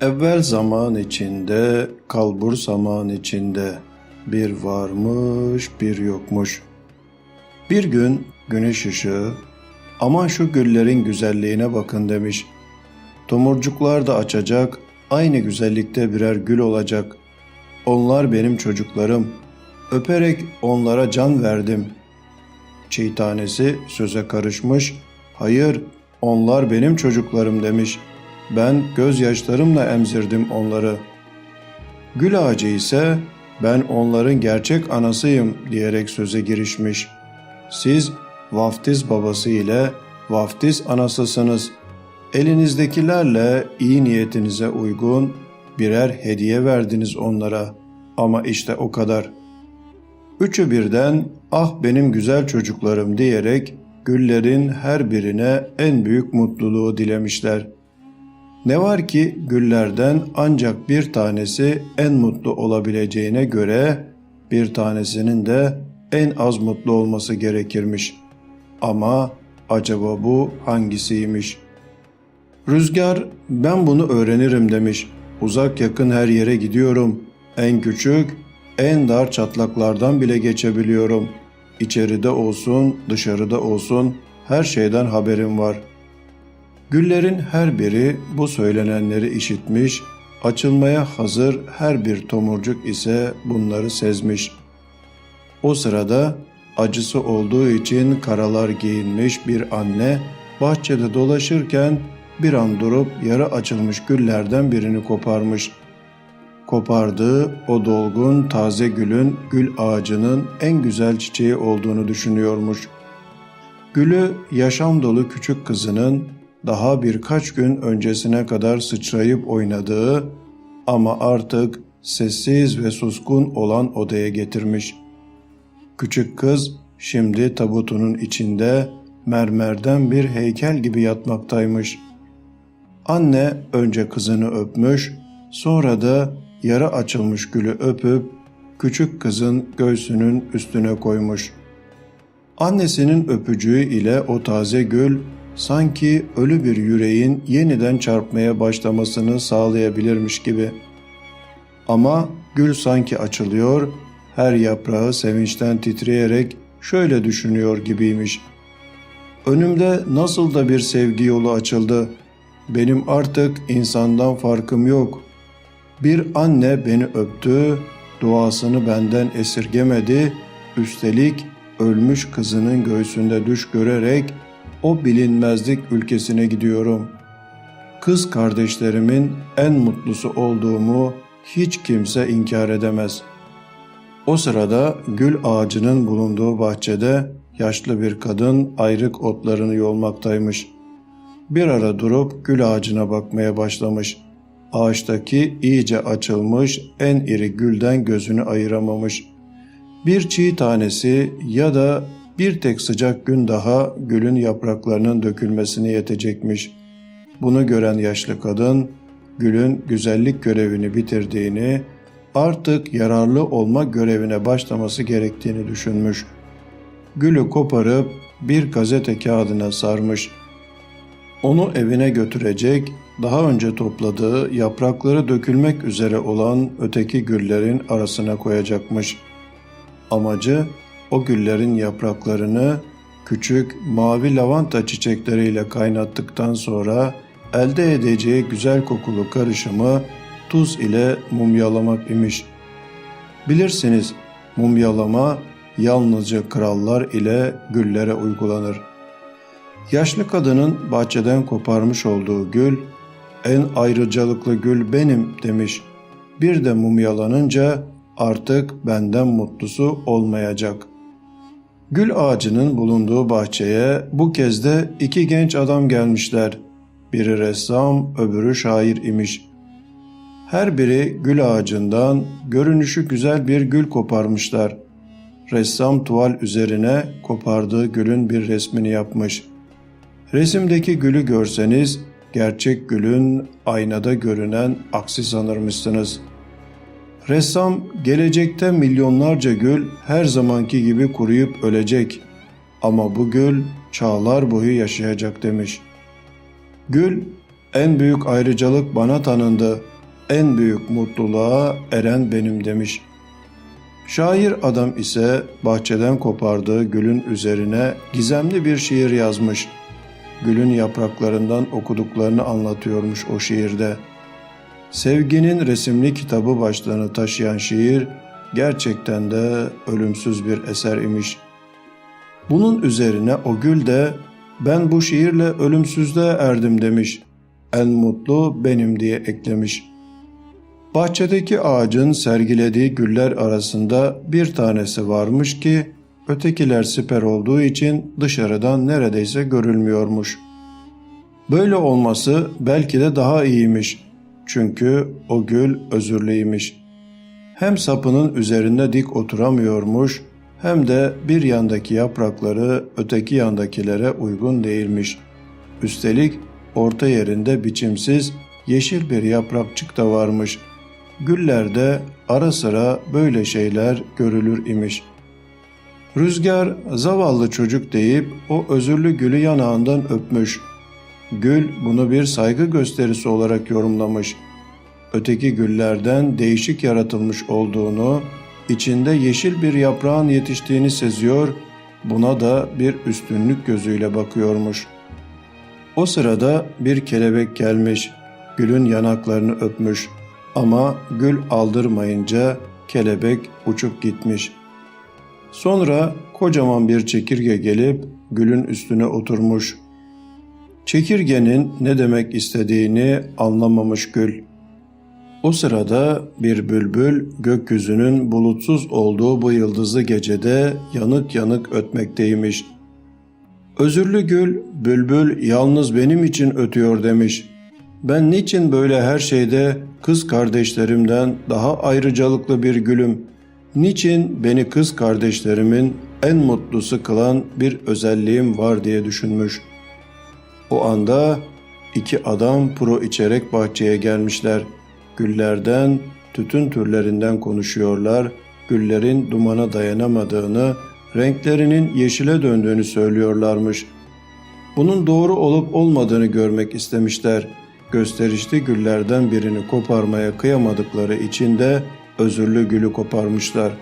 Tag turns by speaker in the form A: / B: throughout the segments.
A: Evvel zaman içinde, kalbur zaman içinde bir varmış bir yokmuş. Bir gün güneş ışığı aman şu güllerin güzelliğine bakın demiş. Tomurcuklar da açacak, aynı güzellikte birer gül olacak. Onlar benim çocuklarım. Öperek onlara can verdim. Çiğ tanesi söze karışmış. Hayır, onlar benim çocuklarım demiş. Ben gözyaşlarımla emzirdim onları. Gül ağacı ise ben onların gerçek anasıyım diyerek söze girişmiş. Siz vaftiz babası ile vaftiz anasısınız. Elinizdekilerle iyi niyetinize uygun birer hediye verdiniz onlara. Ama işte o kadar. Üçü birden ah benim güzel çocuklarım diyerek güllerin her birine en büyük mutluluğu dilemişler. Ne var ki güllerden ancak bir tanesi en mutlu olabileceğine göre bir tanesinin de en az mutlu olması gerekirmiş. Ama acaba bu hangisiymiş? Rüzgar ben bunu öğrenirim demiş. Uzak yakın her yere gidiyorum. En küçük, en dar çatlaklardan bile geçebiliyorum. İçeride olsun, dışarıda olsun her şeyden haberim var. Güllerin her biri bu söylenenleri işitmiş, açılmaya hazır her bir tomurcuk ise bunları sezmiş. O sırada acısı olduğu için karalar giyinmiş bir anne bahçede dolaşırken bir an durup yarı açılmış güllerden birini koparmış. Kopardığı o dolgun taze gülün gül ağacının en güzel çiçeği olduğunu düşünüyormuş. Gülü yaşam dolu küçük kızının daha birkaç gün öncesine kadar sıçrayıp oynadığı ama artık sessiz ve suskun olan odaya getirmiş. Küçük kız şimdi tabutunun içinde mermerden bir heykel gibi yatmaktaymış. Anne önce kızını öpmüş, sonra da yarı açılmış gülü öpüp küçük kızın göğsünün üstüne koymuş. Annesinin öpücüğü ile o taze gül sanki ölü bir yüreğin yeniden çarpmaya başlamasını sağlayabilirmiş gibi. Ama gül sanki açılıyor, her yaprağı sevinçten titreyerek şöyle düşünüyor gibiymiş. Önümde nasıl da bir sevgi yolu açıldı. Benim artık insandan farkım yok. Bir anne beni öptü, duasını benden esirgemedi, üstelik ölmüş kızının göğsünde düş görerek o bilinmezlik ülkesine gidiyorum. Kız kardeşlerimin en mutlusu olduğumu hiç kimse inkar edemez. O sırada gül ağacının bulunduğu bahçede yaşlı bir kadın ayrık otlarını yolmaktaymış. Bir ara durup gül ağacına bakmaya başlamış. Ağaçtaki iyice açılmış en iri gülden gözünü ayıramamış. Bir çiğ tanesi ya da bir tek sıcak gün daha gülün yapraklarının dökülmesine yetecekmiş. Bunu gören yaşlı kadın gülün güzellik görevini bitirdiğini, artık yararlı olma görevine başlaması gerektiğini düşünmüş. Gülü koparıp bir gazete kağıdına sarmış. Onu evine götürecek, daha önce topladığı yaprakları dökülmek üzere olan öteki güllerin arasına koyacakmış. Amacı o güllerin yapraklarını küçük mavi lavanta çiçekleriyle kaynattıktan sonra elde edeceği güzel kokulu karışımı tuz ile mumyalamak imiş. Bilirsiniz mumyalama yalnızca krallar ile güllere uygulanır. Yaşlı kadının bahçeden koparmış olduğu gül, en ayrıcalıklı gül benim demiş. Bir de mumyalanınca artık benden mutlusu olmayacak. Gül ağacının bulunduğu bahçeye bu kez de iki genç adam gelmişler. Biri ressam, öbürü şair imiş. Her biri gül ağacından görünüşü güzel bir gül koparmışlar. Ressam tuval üzerine kopardığı gülün bir resmini yapmış. Resimdeki gülü görseniz gerçek gülün aynada görünen aksi sanırmışsınız. Ressam gelecekte milyonlarca gül her zamanki gibi kuruyup ölecek ama bu gül çağlar boyu yaşayacak demiş. Gül En büyük ayrıcalık bana tanındı. En büyük mutluluğa eren benim demiş. Şair adam ise bahçeden kopardığı gülün üzerine gizemli bir şiir yazmış. Gülün yapraklarından okuduklarını anlatıyormuş o şiirde. Sevginin resimli kitabı başlığını taşıyan şiir gerçekten de ölümsüz bir eser imiş. Bunun üzerine o gül de ben bu şiirle ölümsüzlüğe erdim demiş. En mutlu benim diye eklemiş. Bahçedeki ağacın sergilediği güller arasında bir tanesi varmış ki ötekiler siper olduğu için dışarıdan neredeyse görülmüyormuş. Böyle olması belki de daha iyiymiş. Çünkü o gül özürlüymiş. Hem sapının üzerinde dik oturamıyormuş hem de bir yandaki yaprakları öteki yandakilere uygun değilmiş. Üstelik orta yerinde biçimsiz yeşil bir yaprakçık da varmış. Güllerde ara sıra böyle şeyler görülür imiş. Rüzgar zavallı çocuk deyip o özürlü gülü yanağından öpmüş. Gül bunu bir saygı gösterisi olarak yorumlamış. Öteki güllerden değişik yaratılmış olduğunu, içinde yeşil bir yaprağın yetiştiğini seziyor, buna da bir üstünlük gözüyle bakıyormuş. O sırada bir kelebek gelmiş, gülün yanaklarını öpmüş ama gül aldırmayınca kelebek uçup gitmiş. Sonra kocaman bir çekirge gelip gülün üstüne oturmuş. Çekirgenin ne demek istediğini anlamamış gül. O sırada bir bülbül gökyüzünün bulutsuz olduğu bu yıldızlı gecede yanık yanık ötmekteymiş. Özürlü gül, bülbül yalnız benim için ötüyor demiş. Ben niçin böyle her şeyde kız kardeşlerimden daha ayrıcalıklı bir gülüm? Niçin beni kız kardeşlerimin en mutlusu kılan bir özelliğim var diye düşünmüş. O anda iki adam puro içerek bahçeye gelmişler. Güllerden, tütün türlerinden konuşuyorlar. Güllerin dumana dayanamadığını, renklerinin yeşile döndüğünü söylüyorlarmış. Bunun doğru olup olmadığını görmek istemişler. Gösterişli güllerden birini koparmaya kıyamadıkları için de özürlü gülü koparmışlar.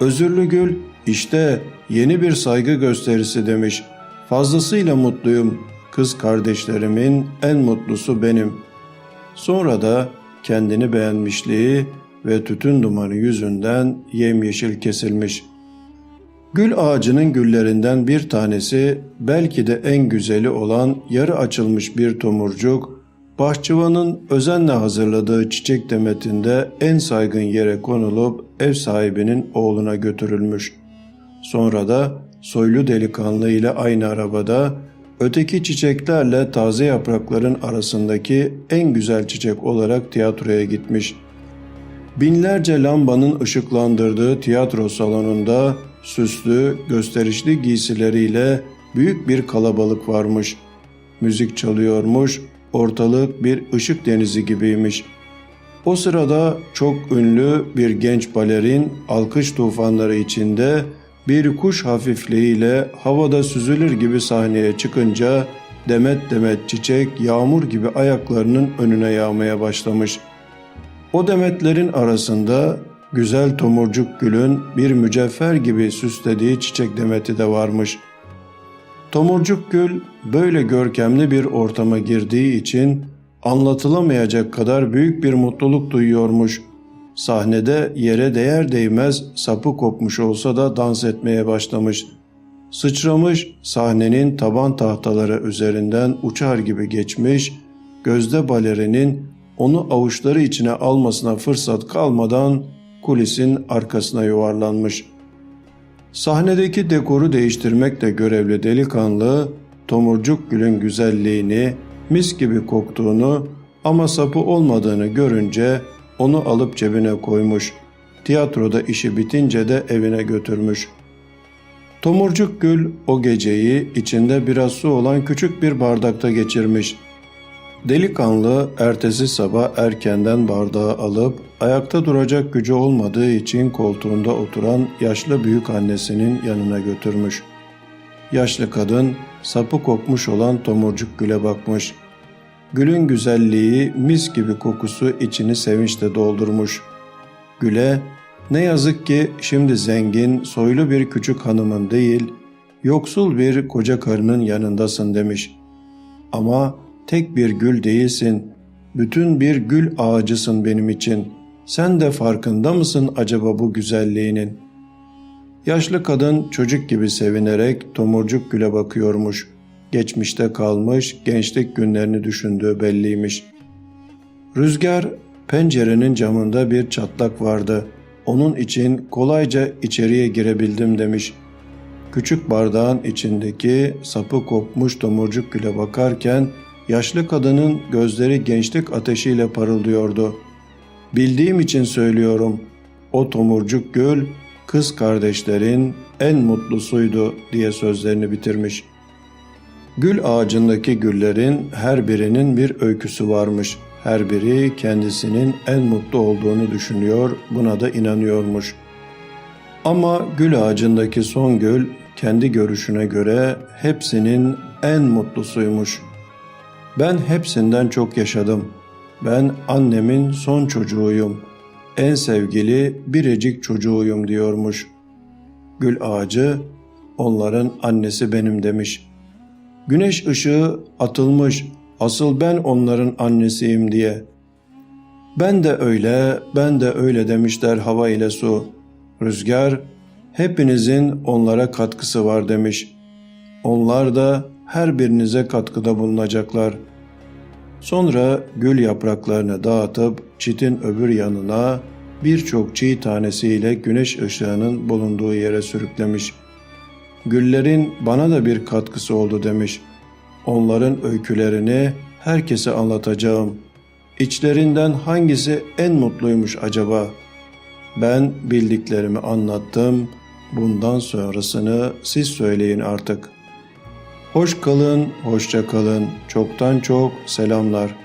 A: Özürlü gül işte yeni bir saygı gösterisi demiş. Fazlasıyla mutluyum. Kız kardeşlerimin en mutlusu benim. Sonra da kendini beğenmişliği ve tütün dumanı yüzünden yemyeşil kesilmiş. Gül ağacının güllerinden bir tanesi belki de en güzeli olan yarı açılmış bir tomurcuk, bahçıvanın özenle hazırladığı çiçek demetinde en saygın yere konulup ev sahibinin oğluna götürülmüş. Sonra da soylu delikanlı ile aynı arabada öteki çiçeklerle taze yaprakların arasındaki en güzel çiçek olarak tiyatroya gitmiş. Binlerce lambanın ışıklandırdığı tiyatro salonunda süslü, gösterişli giysileriyle büyük bir kalabalık varmış. Müzik çalıyormuş, ortalık bir ışık denizi gibiymiş. O sırada çok ünlü bir genç balerin alkış tufanları içinde bir kuş hafifliğiyle havada süzülür gibi sahneye çıkınca demet demet çiçek yağmur gibi ayaklarının önüne yağmaya başlamış. O demetlerin arasında güzel tomurcuk gülün bir mücevher gibi süslediği çiçek demeti de varmış. Tomurcuk gül böyle görkemli bir ortama girdiği için anlatılamayacak kadar büyük bir mutluluk duyuyormuş.'' Sahnede yere değer değmez sapı kopmuş olsa da dans etmeye başlamış. Sıçramış sahnenin taban tahtaları üzerinden uçar gibi geçmiş, gözde balerinin onu avuçları içine almasına fırsat kalmadan kulisin arkasına yuvarlanmış. Sahnedeki dekoru değiştirmekle görevli delikanlı, tomurcuk gülün güzelliğini, mis gibi koktuğunu ama sapı olmadığını görünce onu alıp cebine koymuş. Tiyatroda işi bitince de evine götürmüş. Tomurcuk Gül o geceyi içinde biraz su olan küçük bir bardakta geçirmiş. Delikanlı ertesi sabah erkenden bardağı alıp ayakta duracak gücü olmadığı için koltuğunda oturan yaşlı büyük annesinin yanına götürmüş. Yaşlı kadın sapı kokmuş olan tomurcuk güle bakmış. Gülün güzelliği, mis gibi kokusu içini sevinçle doldurmuş. Güle, ne yazık ki şimdi zengin, soylu bir küçük hanımın değil, yoksul bir koca karının yanındasın demiş. Ama tek bir gül değilsin, bütün bir gül ağacısın benim için. Sen de farkında mısın acaba bu güzelliğinin? Yaşlı kadın çocuk gibi sevinerek tomurcuk güle bakıyormuş. Geçmişte kalmış gençlik günlerini düşündüğü belliymiş. Rüzgar pencerenin camında bir çatlak vardı. Onun için kolayca içeriye girebildim demiş. Küçük bardağın içindeki sapı kopmuş tomurcuk güle bakarken yaşlı kadının gözleri gençlik ateşiyle parıldıyordu. Bildiğim için söylüyorum. O tomurcuk gül kız kardeşlerin en mutlusuydu diye sözlerini bitirmiş. Gül ağacındaki güllerin her birinin bir öyküsü varmış. Her biri kendisinin en mutlu olduğunu düşünüyor, buna da inanıyormuş. Ama gül ağacındaki son gül kendi görüşüne göre hepsinin en mutlusuymuş. Ben hepsinden çok yaşadım. Ben annemin son çocuğuyum. En sevgili biricik çocuğuyum diyormuş. Gül ağacı onların annesi benim demiş. Güneş ışığı atılmış asıl ben onların annesiyim diye. Ben de öyle, ben de öyle demişler hava ile su. Rüzgar hepinizin onlara katkısı var demiş. Onlar da her birinize katkıda bulunacaklar. Sonra gül yapraklarını dağıtıp çitin öbür yanına birçok çiğ tanesiyle güneş ışığının bulunduğu yere sürüklemiş. Güllerin bana da bir katkısı oldu demiş. Onların öykülerini herkese anlatacağım. İçlerinden hangisi en mutluymuş acaba? Ben bildiklerimi anlattım. Bundan sonrasını siz söyleyin artık. Hoş kalın, hoşça kalın. Çoktan çok selamlar.